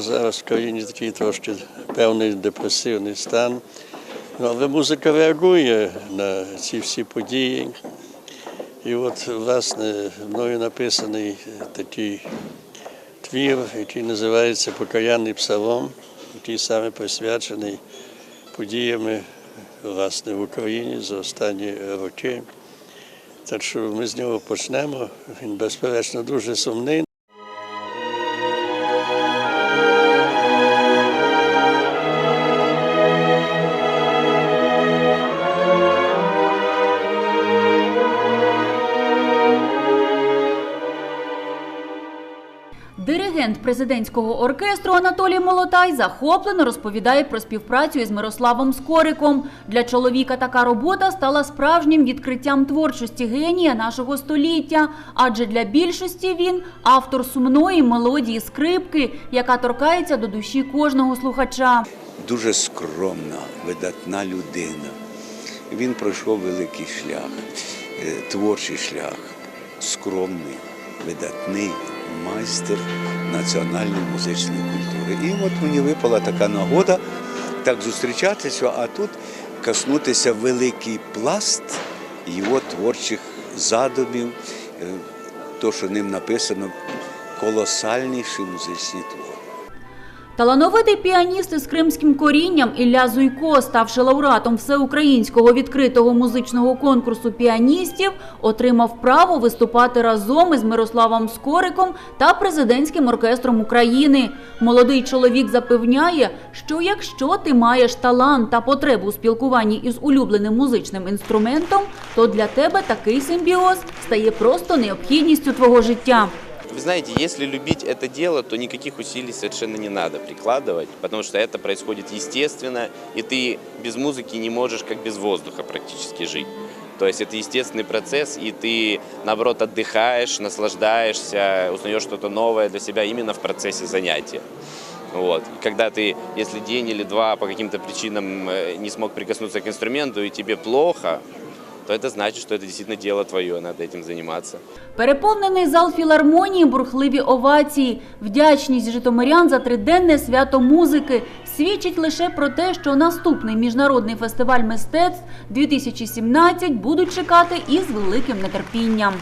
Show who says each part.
Speaker 1: зараз в країні такий трошки певний депресивний стан. Ну, але музика реагує на ці всі події. І от, власне, мною написаний такий твір, який називається Покаянний псалом, який саме присвячений подіями власне, в Україні за останні роки. Так що ми з нього почнемо. Він, безперечно, дуже сумний.
Speaker 2: Диригент президентського оркестру Анатолій Молотай захоплено розповідає про співпрацю із Мирославом Скориком. Для чоловіка така робота стала справжнім відкриттям творчості генія нашого століття, адже для більшості він автор сумної мелодії скрипки, яка торкається до душі кожного слухача.
Speaker 3: дуже скромна, видатна людина. Він пройшов великий шлях, е, творчий шлях, скромний, видатний майстер національної музичної культури. І от мені випала така нагода так зустрічатися, а тут коснутися великий пласт його творчих задумів, е, то, що ним написано, колосальніші музичні твори.
Speaker 2: Талановитий піаніст із кримським корінням Ілля Зуйко, ставши лауреатом всеукраїнського відкритого музичного конкурсу піаністів, отримав право виступати разом із Мирославом Скориком та президентським оркестром України. Молодий чоловік запевняє, що якщо ти маєш талант та потребу у спілкуванні із улюбленим музичним інструментом, то для тебе такий симбіоз стає просто необхідністю твого життя.
Speaker 4: Вы знаете, если любить это дело, то никаких усилий совершенно не надо прикладывать, потому что это происходит естественно, и ты без музыки не можешь как без воздуха практически жить. То есть это естественный процесс, и ты, наоборот, отдыхаешь, наслаждаешься, узнаешь что-то новое для себя именно в процессе занятия. Вот. Когда ты, если день или два по каким-то причинам э, не смог прикоснуться к инструменту и тебе плохо, то это значит, что это действительно дело твое, надо этим заниматься.
Speaker 2: Переповнений зал філармонії, бурхливі овації, вдячність житомирян за триденне свято музики свідчить лише про те, що наступний міжнародний фестиваль мистецтв 2017 будуть чекати із великим нетерпінням.